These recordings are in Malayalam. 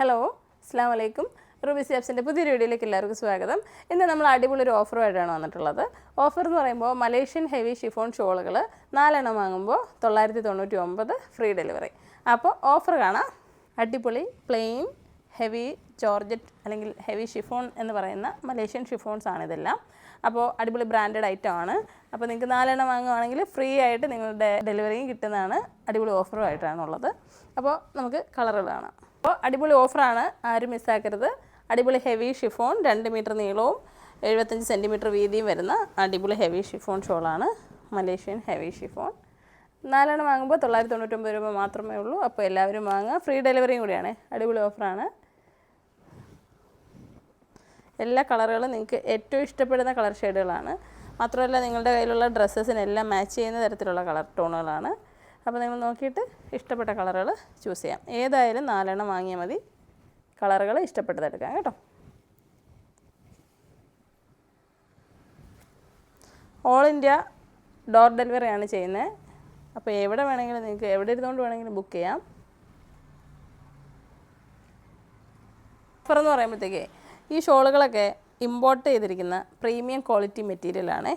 ഹലോ അസ്സാം വലൈക്കും റൂബി സിയാപ്സിന്റെ പുതിയൊരു വീഡിയോയിലേക്ക് എല്ലാവർക്കും സ്വാഗതം. ഇന്ന് നമ്മൾ അടിപൊളി ഒരു ഓഫറുമായിട്ടാണ് വന്നിട്ടുള്ളത്. ഓഫർ എന്ന് പറയുമ്പോൾ മലേഷ്യൻ ഹെവി ഷിഫോൺ ഷോളുകൾ നാലെണ്ണം വാങ്ങുമ്പോൾ തൊള്ളായിരത്തി തൊണ്ണൂറ്റി ഒമ്പത് ഫ്രീ ഡെലിവറി അപ്പോൾ ഓഫർ കാണാം. അടിപൊളി പ്ലെയിൻ ഹെവി ജോർജറ്റ് അല്ലെങ്കിൽ ഹെവി ഷിഫോൺ എന്ന് പറയുന്ന മലേഷ്യൻ ഷിഫോൺസ് ആണ് ഇതെല്ലാം. അപ്പോൾ അടിപൊളി ബ്രാൻഡഡ് ഐറ്റം ആണ്. അപ്പോൾ നിങ്ങൾക്ക് നാലെണ്ണം വാങ്ങുവാണെങ്കിൽ ഫ്രീ ആയിട്ട് നിങ്ങളുടെ ഡെലിവറിയും കിട്ടുന്നതാണ് അടിപൊളി ഓഫറുമായിട്ടാണുള്ളത് അപ്പോൾ നമുക്ക് കളറുകൾ കാണാം. അപ്പോൾ അടിപൊളി ഓഫറാണ്. ആരും മിസ്സാക്കരുത്. അടിപൊളി ഹെവി ഷിഫോൺ രണ്ട് മീറ്റർ നീളവും എഴുപത്തഞ്ച് സെന്റിമീറ്റർ വീതിയും വരുന്ന അടിപൊളി ഹെവി ഷിഫോൺ ഷോളാണ്. Malaysian heavy chiffon. നാലെണ്ണം വാങ്ങുമ്പോൾ തൊള്ളായിരത്തി തൊണ്ണൂറ്റൊമ്പത് രൂപ മാത്രമേ ഉള്ളൂ. അപ്പോൾ എല്ലാവരും വാങ്ങുക. ഫ്രീ ഡെലിവറിയും കൂടിയാണ്. അടിപൊളി ഓഫറാണ്. എല്ലാ കളറുകളും നിങ്ങൾക്ക് ഏറ്റവും ഇഷ്ടപ്പെടുന്ന കളർ ഷെയ്ഡുകളാണ്. മാത്രമല്ല നിങ്ങളുടെ കയ്യിലുള്ള ഡ്രസ്സസിനെല്ലാം മാച്ച് ചെയ്യുന്ന തരത്തിലുള്ള കളർ ടോണുകളാണ്. അപ്പോൾ നിങ്ങൾ നോക്കിയിട്ട് ഇഷ്ടപ്പെട്ട കളറുകൾ ചൂസ് ചെയ്യാം. ഏതായാലും നാലെണ്ണം വാങ്ങിയാൽ മതി. കളറുകൾ ഇഷ്ടപ്പെട്ടതെടുക്കാം കേട്ടോ. ഓൾ ഇന്ത്യ ഡോർ ഡെലിവറിയാണ് ചെയ്യുന്നത്. അപ്പോൾ എവിടെ വേണമെങ്കിലും നിങ്ങൾക്ക് എവിടെ ഇരുന്നുകൊണ്ട് വേണമെങ്കിലും ബുക്ക് ചെയ്യാം. ഓഫർ എന്ന് പറയുമ്പോഴത്തേക്ക് ഈ ഷോളുകളൊക്കെ ഇമ്പോർട്ട് ചെയ്തിരിക്കുന്ന പ്രീമിയം ക്വാളിറ്റി മെറ്റീരിയലാണ്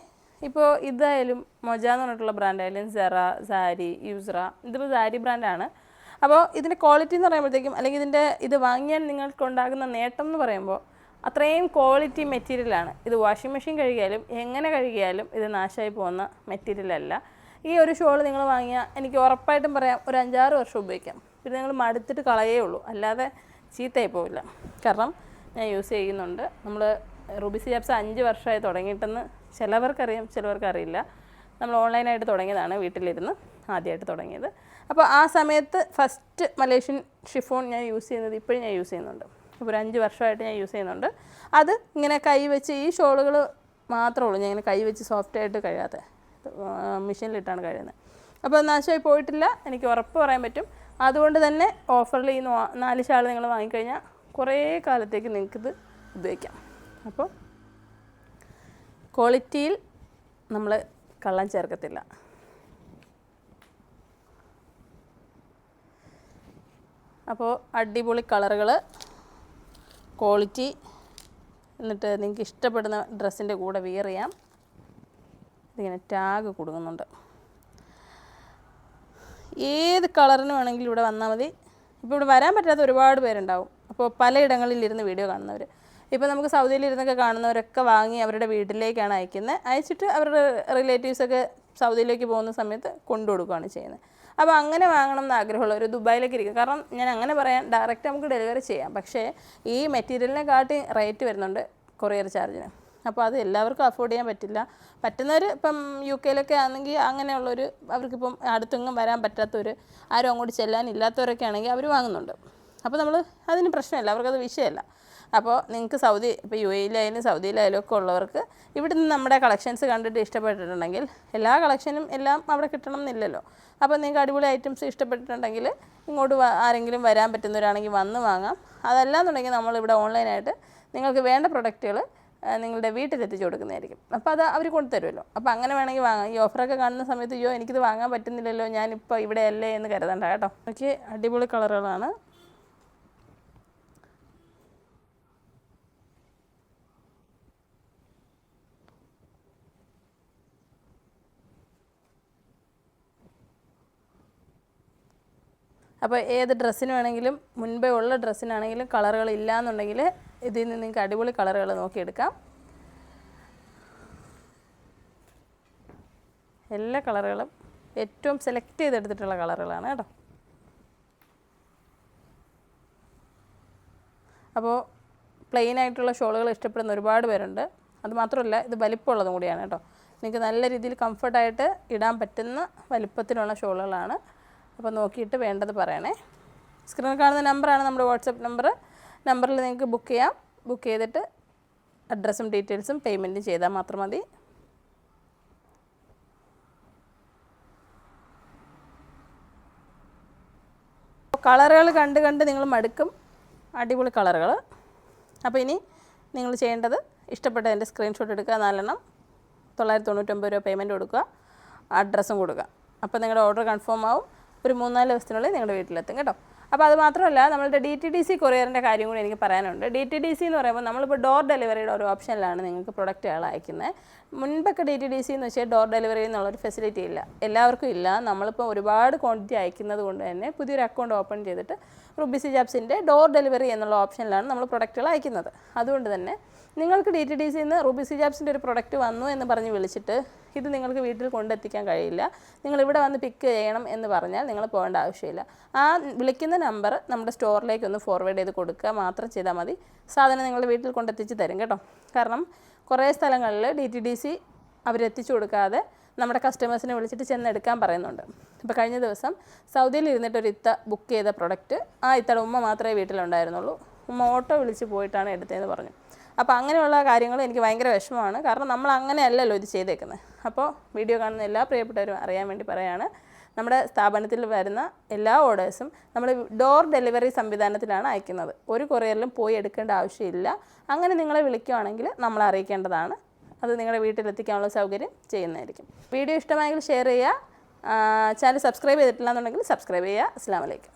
ഇപ്പോൾ ഇതായാലും മൊജ എന്ന് പറഞ്ഞിട്ടുള്ള ബ്രാൻഡായാലും സെറ സാരി യൂസ്ര ഇതിപ്പോൾ സാരി ബ്രാൻഡാണ് അപ്പോൾ ഇതിന്റെ ക്വാളിറ്റി എന്ന് പറയുമ്പോഴത്തേക്കും അല്ലെങ്കിൽ ഇതിന്റെ ഇത് വാങ്ങിയാൽ നിങ്ങൾക്കുണ്ടാകുന്ന നേട്ടം എന്ന് പറയുമ്പോൾ അത്രയും ക്വാളിറ്റി മെറ്റീരിയലാണ് ഇത് വാഷിംഗ് മെഷീൻ കഴുകിയാലും എങ്ങനെ കഴുകിയാലും ഇത് നാശമായി പോകുന്ന മെറ്റീരിയലല്ല ഈ ഒരു ഷോൾ നിങ്ങൾ വാങ്ങിയാൽ എനിക്ക് ഉറപ്പായിട്ടും പറയാം ഒരു അഞ്ചാറ് വർഷം ഉപയോഗിക്കാം. പിന്നെ നിങ്ങൾ മടുത്തിട്ട് കളയേ ഉള്ളൂ. അല്ലാതെ ചീത്തയായി പോവില്ല. കാരണം ഞാൻ യൂസ് ചെയ്യുന്നുണ്ട്. നമ്മൾ റുബി സിയാപ്സ് അഞ്ച് വർഷമായി തുടങ്ങിയിട്ടെന്ന് ചിലവർക്കറിയാം ചിലവർക്കറിയില്ല. നമ്മൾ ഓൺലൈനായിട്ട് തുടങ്ങിയതാണ് വീട്ടിലിരുന്ന് ആദ്യമായിട്ട് തുടങ്ങിയത്. അപ്പോൾ ആ സമയത്ത് ഫസ്റ്റ് മലേഷ്യൻ ഷിഫോൺ ഞാൻ യൂസ് ചെയ്യുന്നത് ഇപ്പോഴും ഞാൻ യൂസ് ചെയ്യുന്നുണ്ട്. ഇപ്പോൾ ഒരു അഞ്ച് വർഷമായിട്ട് ഞാൻ യൂസ് ചെയ്യുന്നുണ്ട്. അത് ഇങ്ങനെ കൈ വെച്ച് ഈ ഷോളുകൾ മാത്രമേ ഉള്ളൂ. ഞാൻ ഇങ്ങനെ കൈ വെച്ച് സോഫ്റ്റായിട്ട് കഴിയാത്ത മെഷീനിലിട്ടാണ് കഴിയുന്നത് അപ്പോൾ നാശമായി പോയിട്ടില്ല. എനിക്ക് ഉറപ്പ് പറയാൻ പറ്റും. അതുകൊണ്ട് തന്നെ ഓഫറിൽ ഈ നാല് ഷാൾ നിങ്ങൾ വാങ്ങിക്കഴിഞ്ഞാൽ കുറേ കാലത്തേക്ക് നിങ്ങൾക്കിത് ഉപയോഗിക്കാം. അപ്പോൾ ക്വാളിറ്റിയിൽ നമ്മൾ കള്ളം ചേർക്കത്തില്ല. അപ്പോൾ അടിപൊളി കളറുകൾ ക്വാളിറ്റി എന്നിട്ട് നിങ്ങൾക്ക് ഇഷ്ടപ്പെടുന്ന ഡ്രസ്സിന്റെ കൂടെ വിയർ ചെയ്യാം. ഇതിങ്ങനെ ടാഗ് കൊടുക്കുന്നുണ്ട്. ഏത് കളറിന് വേണമെങ്കിലും ഇവിടെ വന്നാൽ മതി. ഇപ്പോൾ ഇവിടെ വരാൻ പറ്റാത്ത ഒരുപാട് പേരുണ്ടാവും. അപ്പോൾ പലയിടങ്ങളിൽ ഇരുന്ന് വീഡിയോ കാണുന്നവർ ഇപ്പോൾ നമുക്ക് സൗദിയിൽ ഇരുന്നൊക്കെ കാണുന്നവരൊക്കെ വാങ്ങി അവരുടെ വീട്ടിലേക്കാണ് അയക്കുന്നത് അയച്ചിട്ട് അവരുടെ റിലേറ്റീവ്സൊക്കെ സൗദിയിലേക്ക് പോകുന്ന സമയത്ത് കൊണ്ടു കൊടുക്കുകയാണ് ചെയ്യുന്നത് അപ്പോൾ അങ്ങനെ വാങ്ങണം എന്ന് ആഗ്രഹമുള്ള ഒരു ദുബായിലേക്ക് ഇരിക്കും കാരണം ഞാൻ അങ്ങനെ പറയാം ഡയറക്റ്റ് നമുക്ക് ഡെലിവറി ചെയ്യാം. പക്ഷേ ഈ മെറ്റീരിയലിനെ കാട്ടി റേറ്റ് വരുന്നുണ്ട് കൊറിയർ ചാർജിന് അപ്പോൾ അത് എല്ലാവർക്കും അഫോർഡ് ചെയ്യാൻ പറ്റില്ല. പറ്റുന്നവർ ഇപ്പം യു കെയിലൊക്കെ ആണെങ്കിൽ അങ്ങനെയുള്ളൊരു അവർക്കിപ്പം അടുത്തെങ്ങും വരാൻ പറ്റാത്തവർ ആരും അങ്ങോട്ട് ചെല്ലാനില്ലാത്തവരൊക്കെ ആണെങ്കിൽ അവർ വാങ്ങുന്നുണ്ട്. അപ്പോൾ നമ്മൾ അതിന് പ്രശ്നമില്ല. അവർക്കത് വിഷയമല്ല. അപ്പോൾ നിങ്ങൾക്ക് സൗദി ഇപ്പോൾ യു എയിലായാലും സൗദിയിലായാലും ഒക്കെ ഉള്ളവർക്ക് ഇവിടെ നിന്ന് നമ്മുടെ കളക്ഷൻസ് കണ്ടിട്ട് ഇഷ്ടപ്പെട്ടിട്ടുണ്ടെങ്കിൽ എല്ലാ കളക്ഷനും എല്ലാം അവിടെ കിട്ടണം എന്നില്ലല്ലോ അപ്പോൾ നിങ്ങൾക്ക് അടിപൊളി ഐറ്റംസ് ഇഷ്ടപ്പെട്ടിട്ടുണ്ടെങ്കിൽ ഇങ്ങോട്ട് ആരെങ്കിലും വരാൻ പറ്റുന്നവരാണെങ്കിൽ വന്ന് വാങ്ങാം. അതല്ലാന്നുണ്ടെങ്കിൽ നമ്മളിവിടെ ഓൺലൈനായിട്ട് നിങ്ങൾക്ക് വേണ്ട പ്രൊഡക്റ്റുകൾ നിങ്ങളുടെ വീട്ടിലെത്തിച്ചു കൊടുക്കുന്നതായിരിക്കും. അപ്പോൾ അത് അവർ കൊണ്ടുതരുമല്ലോ. അപ്പോൾ അങ്ങനെ വേണമെങ്കിൽ വാങ്ങാം. ഈ ഓഫറൊക്കെ കാണുന്ന സമയത്ത് അയ്യോ എനിക്കിത് വാങ്ങാൻ പറ്റുന്നില്ലല്ലോ ഞാനിപ്പോൾ ഇവിടെ അല്ലേ എന്ന് കരുതണ്ട കേട്ടോ. ഓക്കെ അടിപൊളി കളറുകളാണ്. അപ്പോൾ ഏത് ഡ്രസ്സിന് വേണമെങ്കിലും മുൻപേ ഉള്ള ഡ്രസ്സിനാണെങ്കിലും കളറുകൾ ഇല്ല എന്നുണ്ടെങ്കിൽ ഇതിൽ നിന്ന് നിങ്ങൾക്ക് അടിപൊളി കളറുകൾ നോക്കിയെടുക്കാം. എല്ലാ കളറുകളും ഏറ്റവും സെലക്ട് ചെയ്തെടുത്തിട്ടുള്ള കളറുകളാണ് കേട്ടോ. അപ്പോൾ പ്ലെയിൻ ആയിട്ടുള്ള ഷോളുകൾ ഇഷ്ടപ്പെടുന്ന ഒരുപാട് പേരുണ്ട്. അതുമാത്രമല്ല ഇത് വലിപ്പമുള്ളതും കൂടിയാണ് കേട്ടോ. നിങ്ങൾക്ക് നല്ല രീതിയിൽ കംഫർട്ടായിട്ട് ഇടാൻ പറ്റുന്ന വലിപ്പത്തിലുള്ള ഷോളുകളാണ് അപ്പോൾ നോക്കിയിട്ട് വേണ്ടത് പറയണേ. സ്ക്രീനിൽ കാണുന്ന നമ്പറാണ് നമ്മുടെ വാട്സപ്പ് നമ്പർ നമ്പറിൽ നിങ്ങൾക്ക് ബുക്ക് ചെയ്യാം. ബുക്ക് ചെയ്തിട്ട് അഡ്രസ്സും ഡീറ്റെയിൽസും പേയ്മെന്റും ചെയ്താൽ മാത്രം മതി. കളറുകൾ കണ്ട് കണ്ട് നിങ്ങൾ മടുക്കും. അടിപൊളി കളറുകൾ. അപ്പോൾ ഇനി നിങ്ങൾ ചെയ്യേണ്ടത് ഇഷ്ടപ്പെട്ടതിന്റെ സ്ക്രീൻഷോട്ട് എടുക്കുക. നാലെണ്ണം. തൊള്ളായിരത്തി തൊണ്ണൂറ്റൊമ്പത് രൂപ പേയ്മെന്റ് കൊടുക്കുക. അഡ്രസ്സും കൊടുക്കുക. അപ്പോൾ നിങ്ങളുടെ ഓർഡർ കൺഫേം ആവും. ഒരു മൂന്നാൽ ദിവസത്തിനുള്ളിൽ നിങ്ങളുടെ വീട്ടിലെത്തും കേട്ടോ. അപ്പോൾ അത് മാത്രമല്ല നമ്മളുടെ ഡി ടി ഡി സി കൊറിയറിന്റെ കാര്യം കൂടി എനിക്ക് പറയാനുണ്ട്. ഡി ടി ഡി സി എന്ന് പറയുമ്പോൾ നമ്മളിപ്പോൾ ഡോർ ഡെലിവറിയുടെ ഒരു ഓപ്ഷനിലാണ് നിങ്ങൾക്ക് പ്രൊഡക്റ്റുകൾ അയക്കുന്നത്. മുൻപൊക്കെ ഡി ടി ഡി സി എന്ന് വെച്ചാൽ ഡോർ ഡെലിവറി എന്നുള്ളൊരു ഫെസിലിറ്റി ഇല്ല. എല്ലാവർക്കും ഇല്ല. നമ്മളിപ്പോൾ ഒരുപാട് ക്വാണ്ടിറ്റി അയക്കുന്നത് കൊണ്ട് തന്നെ പുതിയൊരു അക്കൗണ്ട് ഓപ്പൺ ചെയ്തിട്ട് റുബിസി ജാബ്സിന്റെ ഡോർ ഡെലിവറി എന്നുള്ള ഓപ്ഷനിലാണ് നമ്മൾ പ്രൊഡക്റ്റുകൾ അയക്കുന്നത്. അതുകൊണ്ട് തന്നെ നിങ്ങൾക്ക് ഡി ടി ഡി സിയിൽ നിന്ന് റുബിസി ജാബ്സിന്റെ ഒരു പ്രൊഡക്റ്റ് വന്നു എന്ന് പറഞ്ഞ് വിളിച്ചിട്ട് ഇത് നിങ്ങൾക്ക് വീട്ടിൽ കൊണ്ടെത്തിക്കാൻ കഴിയില്ല. നിങ്ങൾ ഇവിടെ വന്ന് പിക്ക് ചെയ്യണം എന്ന് പറഞ്ഞാൽ നിങ്ങൾ പോകേണ്ട ആവശ്യമില്ല. ആ വിളിക്കുന്ന നമ്പർ നമ്മുടെ സ്റ്റോറിലേക്ക് ഒന്ന് ഫോർവേഡ് ചെയ്ത് കൊടുക്കുക. മാത്രം ചെയ്താൽ മതി. സാധനം നിങ്ങളുടെ വീട്ടിൽ കൊണ്ടെത്തിച്ച് തരും കേട്ടോ. കാരണം കുറേ സ്ഥലങ്ങളിൽ ഡി ടി ഡി സി അവരെത്തിച്ചു കൊടുക്കാതെ നമ്മുടെ കസ്റ്റമേഴ്സിനെ വിളിച്ചിട്ട് ചെന്ന് എടുക്കാൻ പറയുന്നുണ്ട്. ഇപ്പോൾ കഴിഞ്ഞ ദിവസം സൗദിയിൽ ഇരുന്നിട്ട് ഒരു ഇത്ത ബുക്ക് ചെയ്ത പ്രൊഡക്റ്റ് ആ ഇത്തയുടെ ഉമ്മ മാത്രമേ വീട്ടിലുണ്ടായിരുന്നുള്ളൂ. ഉമ്മ ഓട്ടോ വിളിച്ച് പോയിട്ടാണ് എടുത്തതെന്ന് പറഞ്ഞു. അപ്പോൾ അങ്ങനെയുള്ള കാര്യങ്ങൾ എനിക്ക് ഭയങ്കര വിഷമമാണ്. കാരണം നമ്മൾ അങ്ങനെയല്ലല്ലോ ഇത് ചെയ്തേക്കുന്നത് അപ്പോൾ വീഡിയോ കാണുന്ന എല്ലാ പ്രിയപ്പെട്ടവരും അറിയാൻ വേണ്ടി പറയാണ്. നമ്മുടെ സ്ഥാപനത്തിൽ വരുന്ന എല്ലാ ഓർഡേഴ്സും നമ്മൾ ഡോർ ഡെലിവറി സംവിധാനത്തിലാണ് അയക്കുന്നത്. ഒരു കൊറിയറിലും പോയി എടുക്കേണ്ട ആവശ്യമില്ല. അങ്ങനെ നിങ്ങളെ വിളിക്കുകയാണെങ്കിൽ നമ്മൾ അറിയിക്കേണ്ടതാണ്. അത് നിങ്ങളുടെ വീട്ടിലെത്തിക്കാനുള്ള സൗകര്യം ചെയ്യുന്നതായിരിക്കും. വീഡിയോ ഇഷ്ടമായെങ്കിൽ ഷെയർ ചെയ്യുക. ചാനൽ സബ്സ്ക്രൈബ് ചെയ്തിട്ടില്ല എന്നുണ്ടെങ്കിൽ സബ്സ്ക്രൈബ് ചെയ്യുക. അസ്സാം വലൈക്കും